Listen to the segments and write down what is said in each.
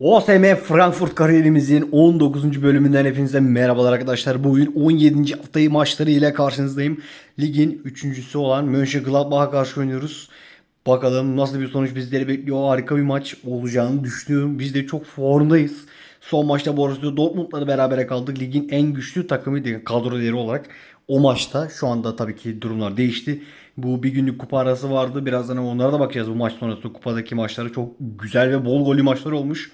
OSM Frankfurt kariyerimizin 19. bölümünden hepinize merhabalar arkadaşlar. Bugün 17. haftayı maçları ile karşınızdayım. Ligin 3.sü olan Mönchengladbach'a karşı oynuyoruz. Bakalım nasıl bir sonuç bizleri bekliyor. Harika bir maç olacağını düşünüyorum. Biz de çok formdayız. Son maçta Borussia Dortmund'la berabere kaldık. Ligin en güçlü takımıydı kadro değeri olarak. O maçta şu anda tabii ki durumlar değişti. Bu bir günlük kupa arası vardı. Birazdan onlara da bakacağız bu maç sonrası. Kupadaki maçları çok güzel ve bol gollü maçlar olmuş.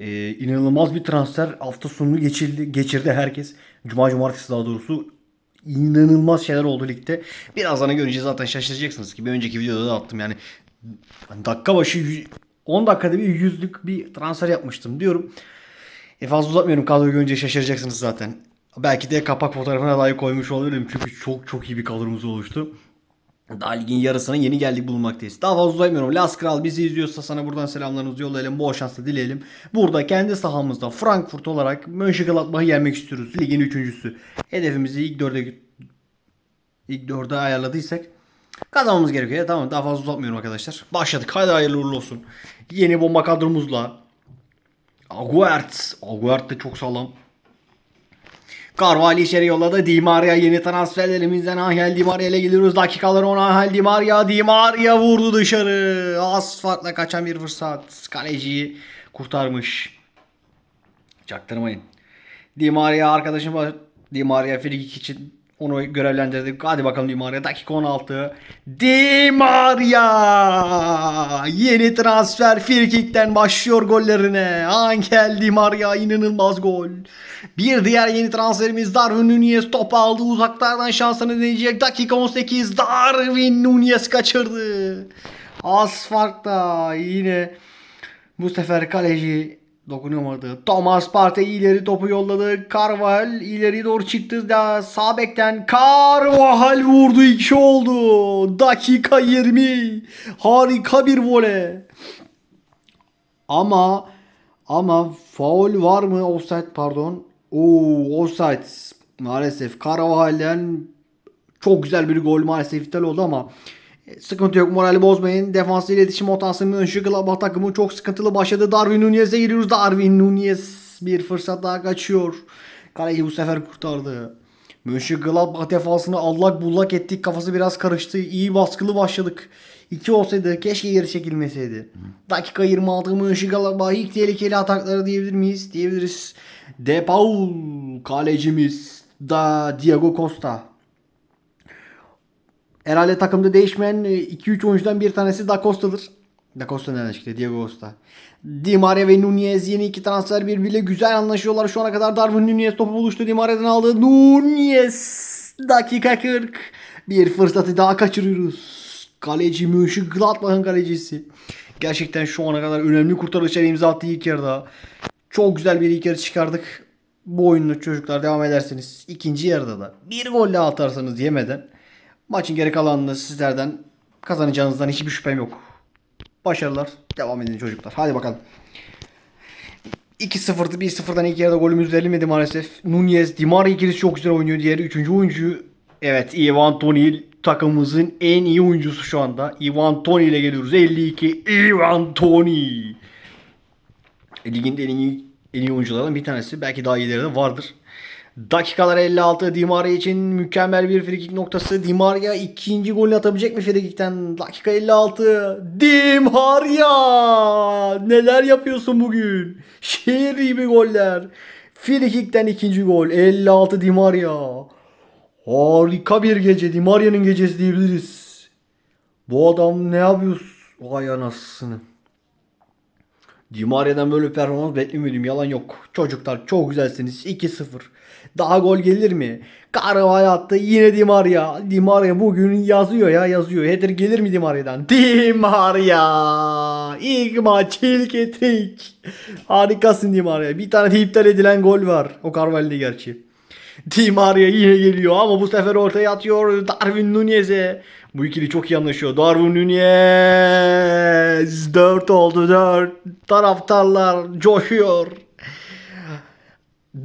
Ee, inanılmaz bir transfer hafta sonunu geçirdi, geçirdi herkes. Cuma cumartesi daha doğrusu inanılmaz şeyler oldu ligde. Birazdan görünce zaten şaşıracaksınız ki bir önceki videoda da attım yani dakika başı yüz- 10 dakikada bir yüzlük bir transfer yapmıştım diyorum. E fazla uzatmıyorum kadroyu görünce şaşıracaksınız zaten. Belki de kapak fotoğrafına dahi koymuş olabilirim çünkü çok çok iyi bir kadromuz oluştu. Daha ligin yarısına yeni geldik bulunmaktayız. Daha fazla uzatmıyorum. Las Kral bizi izliyorsa sana buradan selamlarımızı yollayalım. Bol şansla dileyelim. Burada kendi sahamızda Frankfurt olarak Mönchengladbach'ı yenmek istiyoruz. Ligin üçüncüsü. Hedefimizi ilk dörde ilk dörde ayarladıysak kazanmamız gerekiyor. Tamam daha fazla uzatmıyorum arkadaşlar. Başladık. Hadi hayırlı uğurlu olsun. Yeni bomba kadromuzla. Aguert. Aguert de çok sağlam. Carvalho içeri yolladı. Di Maria yeni transferlerimizden Angel Di Maria ile geliyoruz. Dakikalar ona Angel Di Maria. Di Maria vurdu dışarı. Az farkla kaçan bir fırsat. Kaleciyi kurtarmış. Çaktırmayın. Di Maria arkadaşım. Di Maria frikik için onu görevlendirdik. Hadi bakalım Di Maria. Dakika 16. Di Maria! Yeni transfer frikikten başlıyor gollerine. Angel Di Maria inanılmaz gol. Bir diğer yeni transferimiz Darwin Nunez topu aldı. Uzaklardan şansını deneyecek. Dakika 18. Darwin Nunez kaçırdı. Az farkla yine bu sefer kaleci dokunamadı. Thomas Partey ileri topu yolladı. Carvajal ileri doğru çıktı da sağ bekten Carvajal vurdu. 2 oldu. Dakika 20. Harika bir voley. Ama ama faul var mı? Offside pardon. Oo offside. Maalesef Carvajal'den çok güzel bir gol maalesef iptal oldu ama sıkıntı yok. Morali bozmayın. Defanslı iletişim hatası Mönchengladbach takımı çok sıkıntılı başladı. Darwin Nunez'e giriyoruz. Darwin Nunez bir fırsat daha kaçıyor. Kaleyi bu sefer kurtardı. Mönchengladbach defansını allak bullak ettik. Kafası biraz karıştı. İyi baskılı başladık. 2 olsaydı keşke geri çekilmeseydi. Dakika 26 Mönchengladbach ilk tehlikeli atakları diyebilir miyiz? Diyebiliriz. De Paul kalecimiz da Diego Costa. Herhalde takımda değişmeyen 2-3 oyuncudan bir tanesi Da Costa'dır. Da Costa nereden çıktı? Diego Costa. Di Maria ve Nunez yeni iki transfer birbiriyle güzel anlaşıyorlar. Şu ana kadar Darwin Nunez topu buluştu. Di Maria'dan aldı. Nunez. Dakika 40. Bir fırsatı daha kaçırıyoruz. Kaleci Mönchengladbach'ın kalecisi. Gerçekten şu ana kadar önemli kurtarışlar imza attı ilk yarıda. Çok güzel bir ilk yarı çıkardık. Bu oyunu çocuklar devam ederseniz ikinci yarıda da bir golle atarsanız yemeden maçın geri kalanını sizlerden kazanacağınızdan hiçbir şüphem yok. Başarılar. Devam edin çocuklar. Hadi bakalım. 2-0'dı 1-0'dan ilk yarıda golümüz verilmedi maalesef. Nunez, Di Maria ikilisi çok güzel oynuyor. Diğeri üçüncü oyuncu. Evet Ivan Toni takımımızın en iyi oyuncusu şu anda. Ivan Toni ile geliyoruz. 52 Ivan Toni. Ligin en iyi, en iyi oyunculardan bir tanesi. Belki daha iyileri de vardır. Dakikalar 56 Di Maria için mükemmel bir frikik noktası. Di Maria ikinci golünü atabilecek mi frikikten? Dakika 56. Di Maria! Neler yapıyorsun bugün? Şehir gibi goller. Frikikten ikinci gol. 56 Di Maria. Harika bir gece. Di Maria'nın gecesi diyebiliriz. Bu adam ne yapıyor? Vay anasını. Di Maria'dan böyle bir performans beklemiyordum. Yalan yok. Çocuklar çok güzelsiniz. 2-0. Daha gol gelir mi? Carvalho attı. Yine Di Maria. Di Maria bugün yazıyor ya yazıyor. Header gelir mi Di Maria'dan? Di. İlk maç ilk etrik. Harikasın Di Maria. Bir tane de iptal edilen gol var. O Carvalho'da gerçi. Di Maria yine geliyor ama bu sefer ortaya atıyor Darwin Nunez'e. Bu ikili çok iyi anlaşıyor. Darwin Nunez 4 oldu 4. Taraftarlar coşuyor.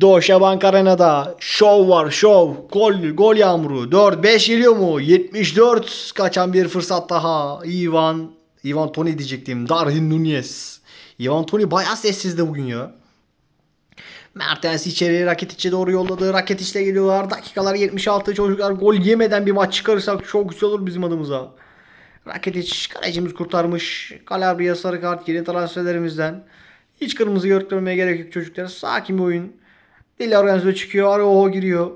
Doğuşabank Arena'da şov var şov. Gol, gol yağmuru. 4-5 geliyor mu? 74 kaçan bir fırsat daha. Ivan, Ivan Toni diyecektim. Darwin Nunez. Ivan Toni bayağı sessizdi bugün ya. Mertens içeriye Rakitic'e doğru yolladı. Rakitic'le geliyorlar. Dakikalar 76 çocuklar gol yemeden bir maç çıkarırsak çok güzel olur bizim adımıza. Rakitic kalecimiz kurtarmış. Calabria sarı kart yeni transferlerimizden. Hiç kırmızı görmeye gerek yok çocuklar. Sakin bir oyun. Di Lorenzo çıkıyor. Araujo giriyor.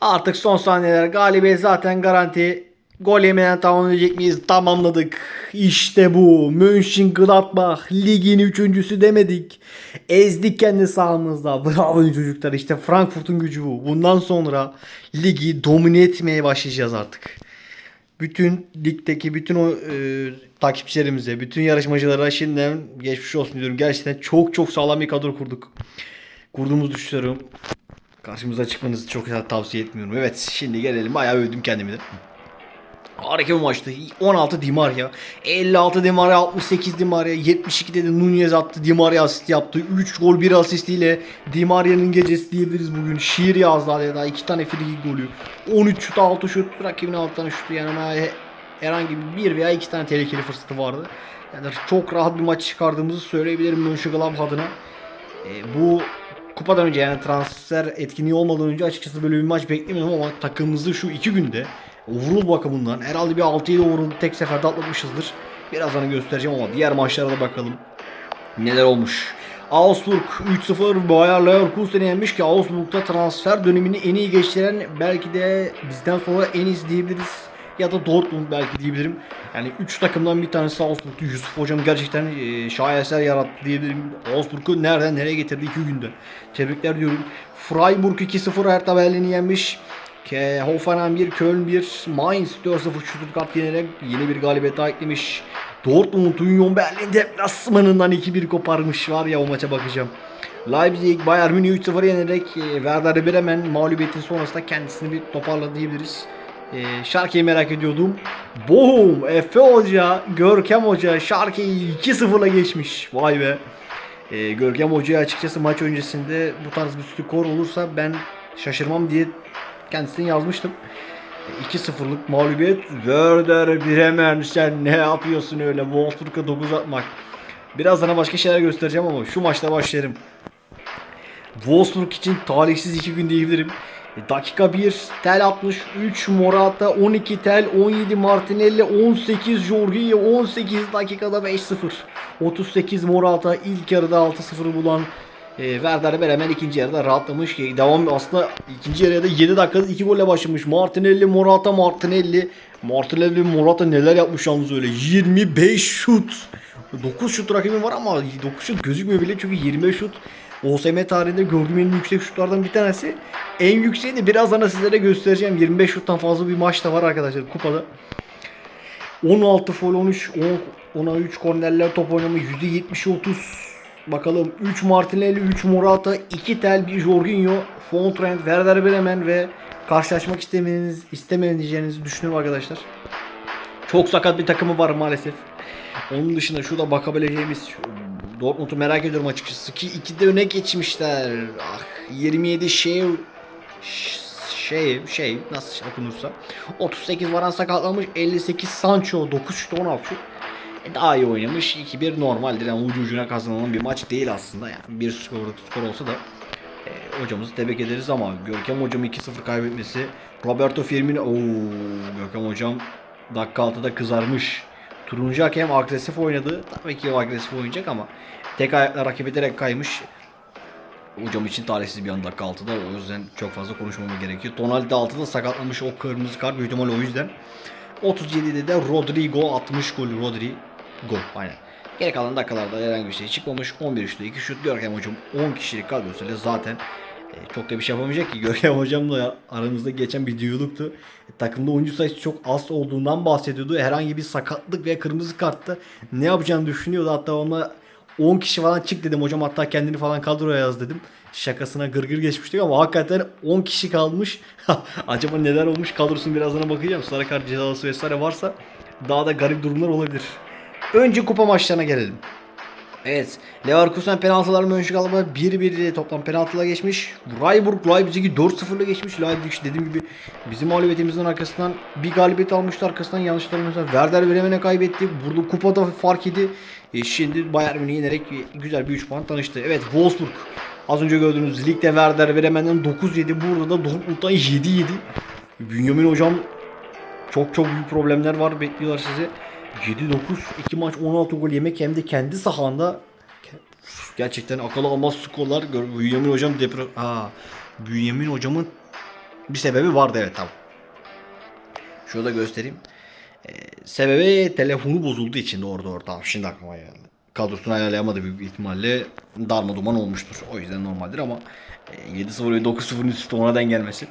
Artık son saniyeler galibiyet zaten garanti. Gol yemeden tamamlayacak mıyız? Tamamladık. İşte bu. Mönchengladbach ligin üçüncüsü demedik. Ezdik kendi sahamızda. Bravo çocuklar. İşte Frankfurt'un gücü bu. Bundan sonra ligi domine etmeye başlayacağız artık. Bütün ligdeki bütün o e, takipçilerimize, bütün yarışmacılara şimdiden geçmiş olsun diyorum. Gerçekten çok çok sağlam bir kadro kurduk. Kurduğumuzu düşünüyorum. Karşımıza çıkmanızı çok tavsiye etmiyorum. Evet şimdi gelelim. Bayağı övdüm kendimi de. Harika bir maçtı. 16 Di Maria, 56 Di Maria, 68 Di Maria, 72'de de Nunez attı. Di Maria asist yaptı. 3 gol 1 asistiyle Di Maria'nın gecesi diyebiliriz bugün. Şiir yazdı adeta. 2 tane free golü. 13 şut 6 şut. Rakibin 6 tane şutu yani ama he- herhangi bir veya 2 tane tehlikeli fırsatı vardı. Yani çok rahat bir maç çıkardığımızı söyleyebilirim Mönchengladbach adına. E, bu kupadan önce yani transfer etkinliği olmadan önce açıkçası böyle bir maç beklemiyordum ama takımımızı şu iki günde vurul bakımından herhalde bir 6-7 vurul tek seferde atlatmışızdır. Birazdan göstereceğim ama diğer maçlara da bakalım. Neler olmuş. Augsburg 3-0 Bayer Leverkusen'i yenmiş ki Augsburg'da transfer dönemini en iyi geçiren belki de bizden sonra en iyisi diyebiliriz. Ya da Dortmund belki diyebilirim. Yani 3 takımdan bir tanesi Augsburg'tu. Yusuf hocam gerçekten e, şaheser yarattı diyebilirim. Augsburg'u nereden nereye getirdi 2 günde. Tebrikler diyorum. Freiburg 2-0 Hertha Berlin'i yenmiş. Ke Hoffenheim 1, Köln 1, Mainz 4-0 Stuttgart yenerek yeni bir galibiyet daha eklemiş. Dortmund Union Berlin deplasmanından 2-1 koparmış var ya o maça bakacağım. Leipzig Bayern Münih 3-0 yenerek e, Werder Bremen mağlubiyetin sonrasında kendisini bir toparladı diyebiliriz. E, Şarkı'yı merak ediyordum. Boom! Efe Hoca, Görkem Hoca Şarkı'yı 2-0'la geçmiş. Vay be. E, Görkem Hoca'ya açıkçası maç öncesinde bu tarz bir skor olursa ben şaşırmam diye kendisine yazmıştım. 2-0'lık mağlubiyet. Werder Bremen sen ne yapıyorsun öyle Wolfsburg'a 9 atmak. Birazdan başka şeyler göstereceğim ama şu maçta başlayalım. Wolfsburg için talihsiz 2 gün diyebilirim. E, Dakika 1 tel 63 Morata 12 tel 17 Martinelli 18 Jorginho 18 dakikada 5-0 38 Morata ilk yarıda 6-0'ı bulan e, Werder Bremen ikinci yarıda rahatlamış ki devam aslında ikinci yarıda 7 dakikada 2 golle başlamış. Martinelli Morata Martinelli Martinelli Morata neler yapmış yalnız öyle 25 şut 9 şut rakibim var ama 9 şut gözükmüyor bile çünkü 25 şut OSM tarihinde gördüğüm en yüksek şutlardan bir tanesi. En yükseği de birazdan da sizlere göstereceğim. 25 şuttan fazla bir maç da var arkadaşlar kupada. 16 foul 13 10 10'a 3 kornerler top oynama %70 30 Bakalım 3 Martinelli, 3 Morata, 2 Tel, 1 Jorginho, Fontrent, Werder Bremen ve karşılaşmak istemeniz, istemeyeceğinizi düşünüyorum arkadaşlar. Çok sakat bir takımı var maalesef. Onun dışında şurada bakabileceğimiz Dortmund'u merak ediyorum açıkçası ki 2'de öne geçmişler. Ah 27 şey şey şey nasıl okunursa 38 Varan sakatlanmış 58 Sancho 9 şut 16 şut daha iyi oynamış 2-1 normaldir yani ucu ucuna kazanılan bir maç değil aslında yani bir skorluk skor olsa da e, hocamızı tebrik ederiz ama Görkem hocam 2-0 kaybetmesi Roberto Firmino ooo Görkem hocam dakika 6'da kızarmış Turuncu hakem agresif oynadı. Tabii ki agresif oynayacak ama tek ayakla rakip ederek kaymış. Hocam için talihsiz bir anda dakika 6'da. O yüzden çok fazla konuşmama gerekiyor. Tonali de 6'da sakatlamış o kırmızı kart. Büyük ihtimalle o yüzden. 37'de de Rodrigo atmış golü. Rodrigo. Aynen. Geri kalan dakikalarda herhangi bir şey çıkmamış. 11 üçlü 2 şut. Görkem hocam 10 kişilik kadrosuyla zaten e, çok da bir şey yapamayacak ki. Görkem hocamla aramızda geçen bir diyalogtu. E, takımda oyuncu sayısı çok az olduğundan bahsediyordu. Herhangi bir sakatlık veya kırmızı kartta ne yapacağını düşünüyordu. Hatta ona 10 kişi falan çık dedim hocam hatta kendini falan kadroya yaz dedim. Şakasına gırgır geçmiştik ama hakikaten 10 kişi kalmış. Acaba neler olmuş kadrosunu birazdan bakacağım. Sarı kart cezası vesaire varsa daha da garip durumlar olabilir. Önce kupa maçlarına gelelim. Evet. Leverkusen penaltılar Mönchengladbach 1-1 ile toplam penaltıla geçmiş. Freiburg Leipzig'i 4-0'la geçmiş. Leipzig dediğim gibi bizim mağlubiyetimizin arkasından bir galibiyet almıştı arkasından yanlışlarımızla. Werder Bremen'e kaybetti. Burada kupada fark yedi. E, şimdi Bayern Münih'i yenerek güzel bir 3 puan tanıştı. Evet Wolfsburg. Az önce gördüğünüz ligde Werder Bremen'den 9-7 burada da Dortmund'dan 7-7. Bünyamin hocam çok çok büyük problemler var bekliyorlar sizi. 7-9 2 maç 16 gol yemek hem de kendi sahanda gerçekten akıl almaz skorlar. Bünyamin hocam depre... Aa, Bünyamin hocamın bir sebebi vardı evet tamam. Şunu da göstereyim. Ee, sebebi telefonu bozulduğu için de orada orada. Şimdi aklıma geldi. Kadrosunu ayarlayamadı büyük ihtimalle. Darma duman olmuştur. O yüzden normaldir ama e, 7-0 ve 9-0'ın üstü ona gelmesi.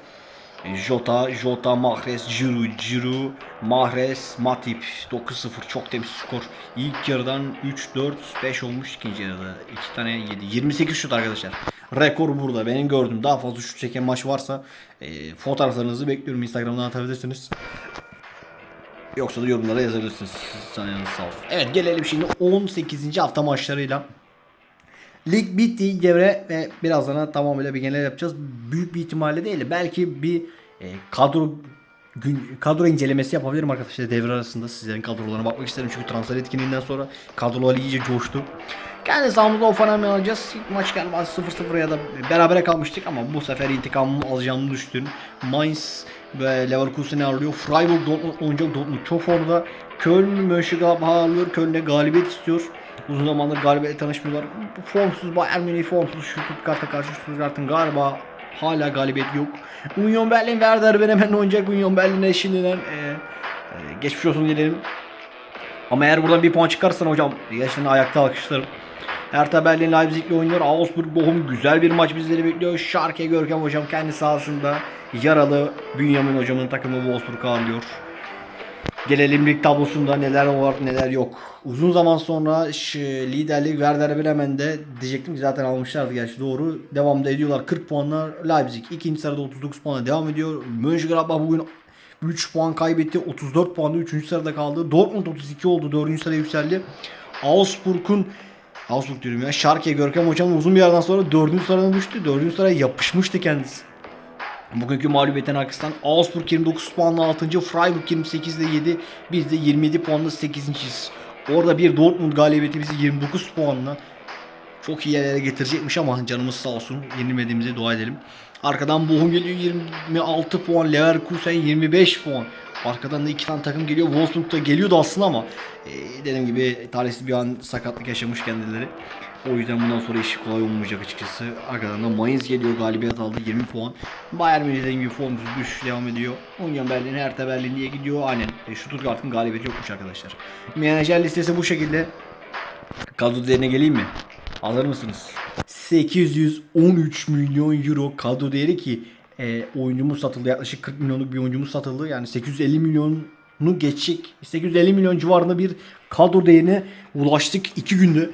Jota, Jota, Mahrez, Giroud, Giroud, Mahrez, Matip 9-0 çok temiz skor. İlk yarıdan 3-4-5 olmuş ikinci yarıda. 2 tane 7. 28 şut arkadaşlar. Rekor burada. Benim gördüğüm daha fazla şut çeken maç varsa e, fotoğraflarınızı bekliyorum. Instagram'dan atabilirsiniz. Yoksa da yorumlara yazabilirsiniz. Saniyeniz sağ olsun. Evet gelelim şimdi 18. hafta maçlarıyla. Lig bitti devre ve birazdan tamamıyla bir genel yapacağız. Büyük bir ihtimalle değil. Belki bir e, kadro gün, kadro incelemesi yapabilirim arkadaşlar devre arasında. Sizlerin kadrolarına bakmak isterim çünkü transfer etkinliğinden sonra kadrolar iyice coştu. Kendi sahamızda Ofenheim'i alacağız. İlk maç galiba 0-0 ya da berabere kalmıştık ama bu sefer intikamımı alacağımı düşünüyorum. Mainz ve Leverkusen'i ağırlıyor. Freiburg Dortmund oynayacak. Dortmund çok formda. Köln Mönchengladbach'ı ağırlıyor. Köln'e galibiyet istiyor. Uzun zamandır galibiyetle tanışmıyorlar. Formsuz Bayern Münih formsuz şu Stuttgart'a karşı Stuttgart'ın galiba hala galibiyet yok. Union Berlin Werder Bremen'le oynayacak. Union Berlin'e şimdiden e, e, geçmiş olsun dilerim. Ama eğer buradan bir puan çıkarsan hocam gerçekten ayakta alkışlarım. Hertha Berlin Leipzig'le oynuyor. Augsburg Bochum güzel bir maç bizleri bekliyor. Schalke Görkem hocam kendi sahasında yaralı Bünyamin hocamın takımı Wolfsburg ağırlıyor. Gelelim lig tablosunda neler var neler yok. Uzun zaman sonra liderlik Werder Bremen'de diyecektim ki zaten almışlardı gerçi doğru. Devamda ediyorlar 40 puanla Leipzig ikinci sırada 39 puanla devam ediyor. Mönchengladbach bugün 3 puan kaybetti. 34 puanda 3. sırada kaldı. Dortmund 32 oldu. 4. sıraya yükseldi. Augsburg'un Augsburg diyorum ya. Schalke Görkem hocam uzun bir yerden sonra 4. sıradan düştü. 4. sıraya yapışmıştı kendisi. Bugünkü mağlubiyetin arkasından Augsburg 29 puanla 6. Freiburg 28 ile 7. Biz de 27 puanla 8.yiz. Orada bir Dortmund galibiyeti bizi 29 puanla çok iyi yerlere getirecekmiş ama canımız sağ olsun. Yenilmediğimize dua edelim. Arkadan Bochum geliyor 26 puan. Leverkusen 25 puan. Arkadan da iki tane takım geliyor. Wolfsburg da geliyordu aslında ama e, dediğim gibi talihsiz bir an sakatlık yaşamış kendileri. O yüzden bundan sonra iş kolay olmayacak açıkçası. Arkadan da Mainz geliyor galibiyet aldı 20 puan. Bayern Münih dediğim gibi formsuz düşüş devam ediyor. Union Berlin, Hertha Berlin diye gidiyor. Aynen. E, Stuttgart'ın galibiyeti yokmuş arkadaşlar. Menajer listesi bu şekilde. Kadro değerine geleyim mi? Hazır mısınız? 813 milyon euro kadro değeri ki e, oyuncumuz satıldı. Yaklaşık 40 milyonluk bir oyuncumuz satıldı. Yani 850 milyonu geçecek. 850 milyon civarında bir kadro değerine ulaştık 2 günde.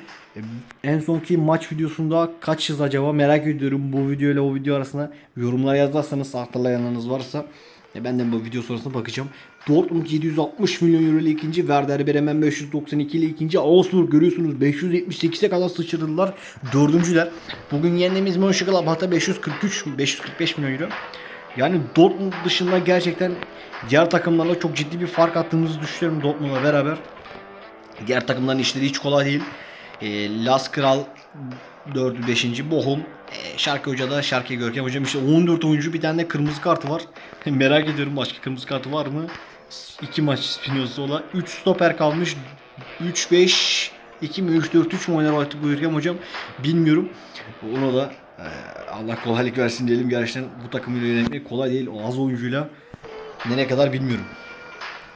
En sonki maç videosunda kaçız acaba merak ediyorum. Bu video ile o video arasında yorumlar yazarsanız hatırlayanlarınız varsa e, ben de bu video sonrasında bakacağım. Dortmund 760 milyon euro ile ikinci. Werder Bremen 592 ile ikinci. Augsburg görüyorsunuz 578'e kadar sıçradılar. Dördüncüler. Bugün yendiğimiz Mönchengladbach'ta 543 545 milyon euro. Yani Dortmund dışında gerçekten diğer takımlarla çok ciddi bir fark attığımızı düşünüyorum Dortmund'la beraber. Diğer takımların işleri hiç kolay değil. E, Las Kral 4. 5. Bochum. E, Şarkı Hoca da Şarkı Görkem Hocam işte 14 oyuncu bir tane de kırmızı kartı var. Merak ediyorum başka kırmızı kartı var mı? 2 maç Spinozza'la. 3 stoper kalmış. 3 5 2 mi 3 4 3 mü oynar artık bu Görkem Hocam bilmiyorum. Ona da e, Allah kolaylık versin diyelim. Gerçekten bu takımı yönetmek kolay değil. O az oyuncuyla nereye kadar bilmiyorum.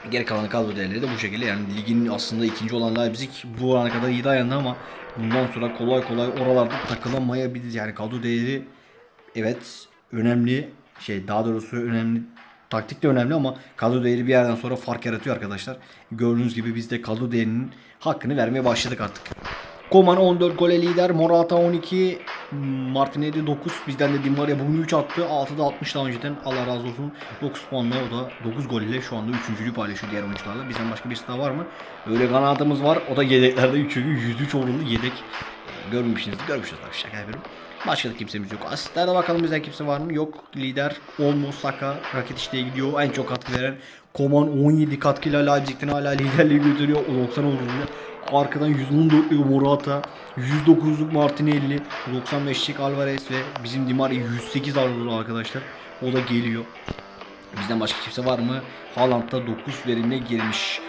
Geri kalan kadro değerleri de bu şekilde. Yani ligin aslında ikinci olan Leipzig bu ana kadar iyi dayandı ama bundan sonra kolay kolay oralarda takılamayabilir. Yani kadro değeri evet önemli. Şey daha doğrusu önemli. Taktik de önemli ama kadro değeri bir yerden sonra fark yaratıyor arkadaşlar. Gördüğünüz gibi biz de kadro değerinin hakkını vermeye başladık artık. Koman 14 gole lider. Morata 12. Martinelli 9. Bizden de Di Maria bugün 3 attı. 6'da 60 daha önceden. Allah razı olsun. 9 puanla o da 9 gol ile şu anda 3. paylaşıyor diğer oyuncularla. Bizden başka birisi daha var mı? Öyle kanadımız var. O da yedeklerde 3. 103 oranlı yedek. Görmüşsünüz. Görmüşsünüz tabii şaka yapıyorum. Başka da kimsemiz yok. Asistlerde bakalım bizden kimse var mı? Yok. Lider Olmo, Saka, Rakitic gidiyor. En çok katkı veren Koman 17 katkıyla Leipzig'ten hala liderliği götürüyor. O 90 olduğunda. Arkadan 114'lük Morata, 109'luk Martinelli, 95'lik Alvarez ve bizim Dimari 108 aldı arkadaşlar. O da geliyor. Bizden başka kimse var mı? Haaland'da 9 verimle girmiş.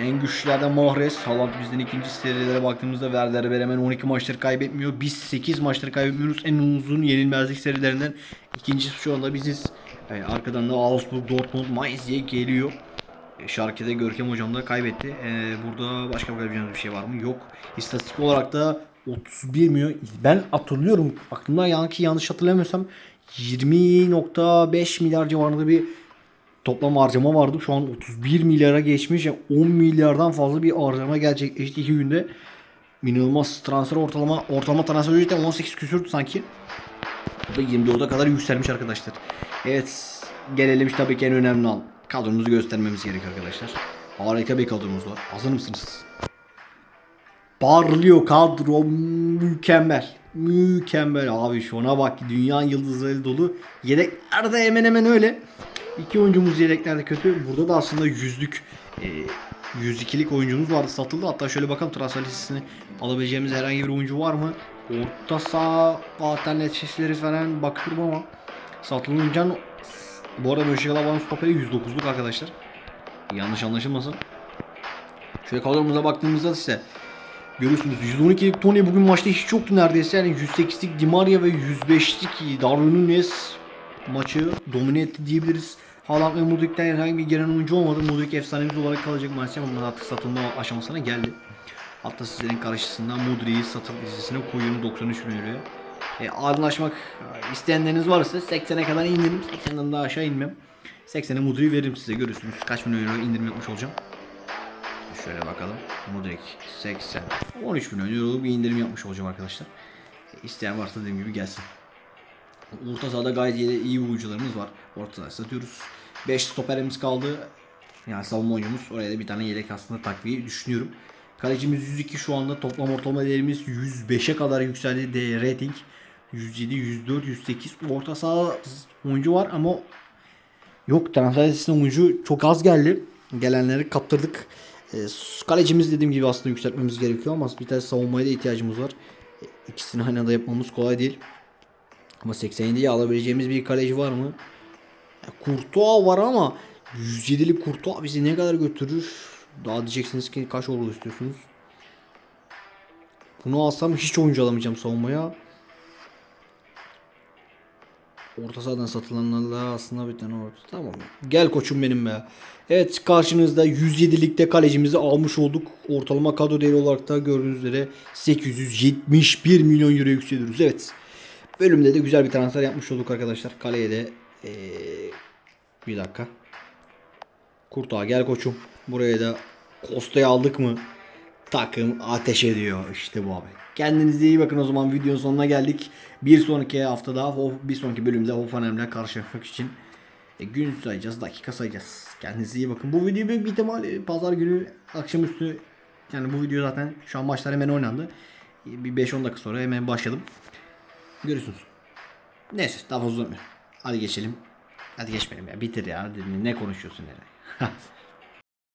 En güçlülerden Mahrez. Haaland bizden ikinci serilere baktığımızda Werder Bremen 12 maçları kaybetmiyor. Biz 8 maçları kaybetmiyoruz. En uzun yenilmezlik serilerinden ikincisi şu anda biziz. Yani arkadan da Augsburg, Dortmund, Mainz diye geliyor. Şarkı'da Görkem hocam da kaybetti. E, burada başka bakabileceğiniz bir şey var mı? Yok. İstatistik olarak da 31 milyon. Ben hatırlıyorum. Aklımda yanki yanlış hatırlamıyorsam 20.5 milyar civarında bir toplam harcama vardı. Şu an 31 milyara geçmiş. Yani 10 milyardan fazla bir harcama gerçekleşti 2 günde. İnanılmaz transfer ortalama ortalama transfer ücreti 18 küsürdü sanki. Bu da 24'e kadar yükselmiş arkadaşlar. Evet gelelim işte tabii ki en önemli an. Kadromuzu göstermemiz gerekiyor arkadaşlar. Harika bir kadromuz var. Hazır mısınız? Parlıyor kadro mükemmel. Mükemmel abi şuna bak dünya yıldızları dolu. Yedekler de hemen hemen öyle. İki oyuncumuz yedeklerde kötü. Burada da aslında yüzlük e, 102'lik oyuncumuz vardı satıldı. Hatta şöyle bakalım transfer listesini alabileceğimiz herhangi bir oyuncu var mı? Orta saha alternatifleri falan bakıyorum ama satılınca bu arada Mönchengladbach'ın stoperi 109'luk arkadaşlar. Yanlış anlaşılmasın. Şöyle kadromuza baktığımızda ise görüyorsunuz 112'lik Tony bugün maçta hiç yoktu neredeyse. Yani 108'lik Di Maria ve 105'lik Darwin Nunez maçı domine etti diyebiliriz. Haaland ve Mudrik'ten herhangi bir gelen oyuncu olmadı. Mudrik efsanemiz olarak kalacak maalesef ama artık satılma aşamasına geldi. Hatta sizlerin karşısında Mudrik'i satım listesine koyuyorum 93 bin euroya. E, anlaşmak isteyenleriniz varsa 80'e kadar indirim. 80'den daha aşağı inmem. 80'e Mudrik'i veririm size görürsünüz. Kaç milyon euro indirim yapmış olacağım. Şöyle bakalım. Mudrik 80. 13 milyon euro bir indirim yapmış olacağım arkadaşlar. E, isteyen varsa dediğim gibi gelsin. Orta sahada gayet iyi, iyi oyuncularımız var. Orta sahada satıyoruz. 5 stoperimiz kaldı. Yani savunma oyuncumuz. Oraya da bir tane yedek aslında takviye düşünüyorum. Kalecimiz 102 şu anda. Toplam ortalama değerimiz 105'e kadar yükseldi. D rating. 107, 104, 108. Orta saha oyuncu var ama yok transfer listesine oyuncu çok az geldi. Gelenleri kaptırdık. E, kalecimiz dediğim gibi aslında yükseltmemiz gerekiyor ama bir tane savunmaya da ihtiyacımız var. E, ikisini aynı anda yapmamız kolay değil. Ama 87'yi alabileceğimiz bir kaleci var mı? Ya, Courtois var ama 107'lik Courtois bizi ne kadar götürür? Daha diyeceksiniz ki kaç olur istiyorsunuz? Bunu alsam hiç oyuncu alamayacağım savunmaya. Orta sahadan satılanlarla aslında bir tane orta. Tamam. Gel koçum benim be. Evet karşınızda 107'likte kalecimizi almış olduk. Ortalama kadro değeri olarak da gördüğünüz üzere 871 milyon euro yükseliyoruz. Evet. Bölümde de güzel bir transfer yapmış olduk arkadaşlar. Kaleye de ee, bir dakika. Kurtağa gel koçum. Buraya da Kosta'yı aldık mı? Takım ateş ediyor. İşte bu abi. Kendinize iyi bakın o zaman videonun sonuna geldik. Bir sonraki haftada bir sonraki bölümde Hoffenheim'le karşılaşmak için e, gün sayacağız, dakika sayacağız. Kendinize iyi bakın. Bu video büyük bir ihtimal e, pazar günü akşamüstü yani bu video zaten şu an maçlar hemen oynandı. E, Bir 5-10 dakika sonra hemen başladım. Görüyorsunuz. Neyse daha fazla uzatmıyorum. Hadi geçelim. Hadi geçmeyelim ya. Bitir ya. Ne konuşuyorsun nereye? 哈